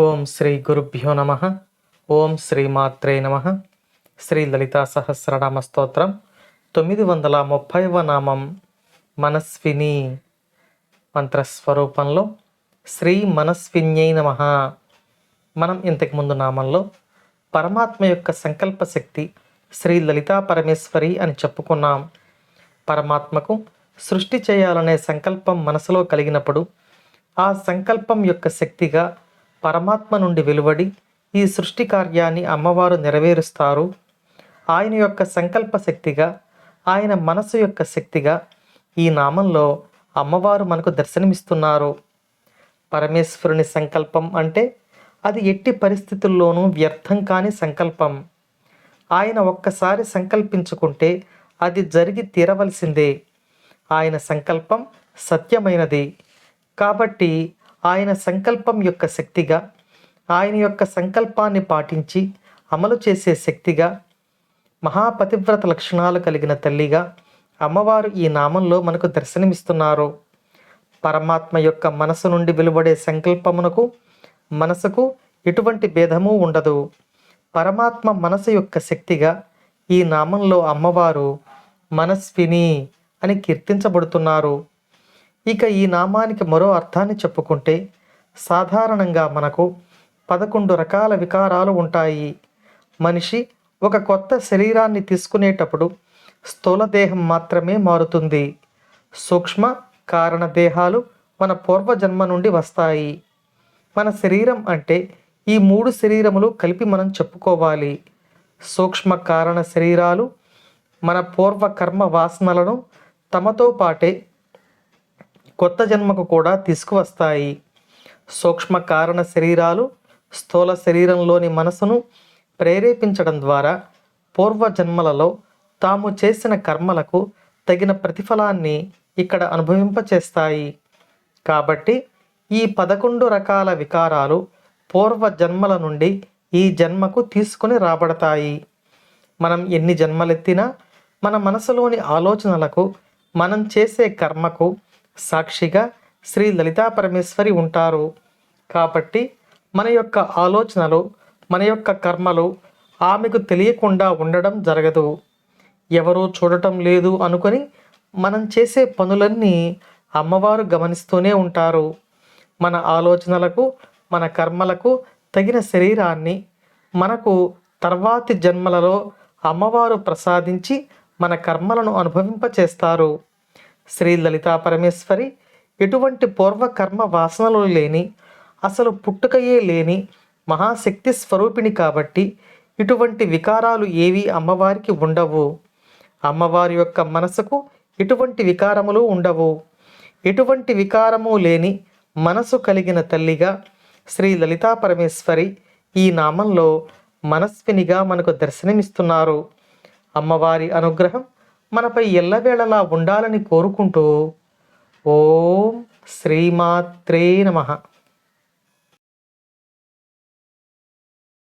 ఓం శ్రీ గురుభ్యో నమ. ఓం శ్రీ మాత్రే నమ. శ్రీ లలితా సహస్రనామ స్తోత్రం. తొమ్మిది వందల ముప్పైవ నామం మనస్విని మంత్రస్వరూపంలో శ్రీ మనస్విన్యై నమ. మనం ఇంతకుముందు నామంలో పరమాత్మ యొక్క సంకల్ప శక్తి శ్రీ లలితా పరమేశ్వరి అని చెప్పుకున్నాం. పరమాత్మకు సృష్టి చేయాలనే సంకల్పం మనసులో కలిగినప్పుడు ఆ సంకల్పం యొక్క శక్తిగా పరమాత్మ నుండి వెలువడి ఈ సృష్టి కార్యాన్ని అమ్మవారు నెరవేరుస్తారు. ఆయన యొక్క సంకల్ప శక్తిగా ఆయన మనసు యొక్క శక్తిగా ఈ నామంలో అమ్మవారు మనకు దర్శనమిస్తున్నారు. పరమేశ్వరుని సంకల్పం అంటే అది ఎట్టి పరిస్థితుల్లోనూ వ్యర్థం కాని సంకల్పం. ఆయన ఒక్కసారి సంకల్పించుకుంటే అది జరిగి తీరవలసిందే. ఆయన సంకల్పం సత్యమైనది. కాబట్టి ఆయన సంకల్పం యొక్క శక్తిగా ఆయన యొక్క సంకల్పాన్ని పాటించి అమలు చేసే శక్తిగా మహాపతివ్రత లక్షణాలు కలిగిన తల్లిగా అమ్మవారు ఈ నామంలో మనకు దర్శనమిస్తున్నారు. పరమాత్మ యొక్క మనసు నుండి వెలువడే సంకల్పమునకు మనసుకు ఎటువంటి భేదము ఉండదు. పరమాత్మ మనసు యొక్క శక్తిగా ఈ నామంలో అమ్మవారు మనస్విని అని కీర్తించబడుతున్నారు. ఇక ఈ నామానికి మరో అర్థాన్ని చెప్పుకుంటే సాధారణంగా మనకు పదకొండు రకాల వికారాలు ఉంటాయి. మనిషి ఒక కొత్త శరీరాన్ని తీసుకునేటప్పుడు స్థూలదేహం మాత్రమే మారుతుంది. సూక్ష్మ కారణ దేహాలు మన పూర్వజన్మ నుండి వస్తాయి. మన శరీరం అంటే ఈ మూడు శరీరములు కలిపి మనం చెప్పుకోవాలి. సూక్ష్మ కారణ శరీరాలు మన పూర్వ కర్మ వాసనలను తమతో పాటే కొత్త జన్మకు కూడా తీసుకువస్తాయి. సూక్ష్మ కారణ శరీరాలు స్థూల శరీరంలోని మనసును ప్రేరేపించడం ద్వారా పూర్వ జన్మలలో తాము చేసిన కర్మలకు తగిన ప్రతిఫలాన్ని ఇక్కడ అనుభవింపచేస్తాయి. కాబట్టి ఈ పదకొండు రకాల వికారాలు పూర్వ జన్మల నుండి ఈ జన్మకు తీసుకుని రాబడతాయి. మనం ఎన్ని జన్మలెత్తినా మన మనసులోని ఆలోచనలకు మనం చేసే కర్మకు సాక్షిగా శ్రీ లలితా పరమేశ్వరి ఉంటారు. కాబట్టి మన యొక్క ఆలోచనలు మన యొక్క కర్మలు ఆమెకు తెలియకుండా ఉండడం జరగదు. ఎవరూ చూడటం లేదు అనుకొని మనం చేసే పనులన్నీ అమ్మవారు గమనిస్తూనే ఉంటారు. మన ఆలోచనలకు మన కర్మలకు తగిన శరీరాన్ని మనకు తర్వాతి జన్మలలో అమ్మవారు ప్రసాదించి మన కర్మలను అనుభవింపచేస్తారు. శ్రీ లలితా పరమేశ్వరి ఎటువంటి పూర్వకర్మ వాసనలు లేని అసలు పుట్టుకయే లేని మహాశక్తి స్వరూపిణి కాబట్టి ఇటువంటి వికారాలు ఏవి అమ్మవారికి ఉండవు. అమ్మవారి యొక్క మనసుకు ఎటువంటి వికారములు ఉండవు. ఎటువంటి వికారము లేని మనసు కలిగిన తల్లిగా శ్రీ లలితా పరమేశ్వరి ఈ నామంలో మనస్వినిగా మనకు దర్శనమిస్తున్నారు. అమ్మవారి అనుగ్రహం మనపై ఎల్లవేళలా ఉండాలని కోరుకుంటూ ఓం శ్రీమాత్రే నమః.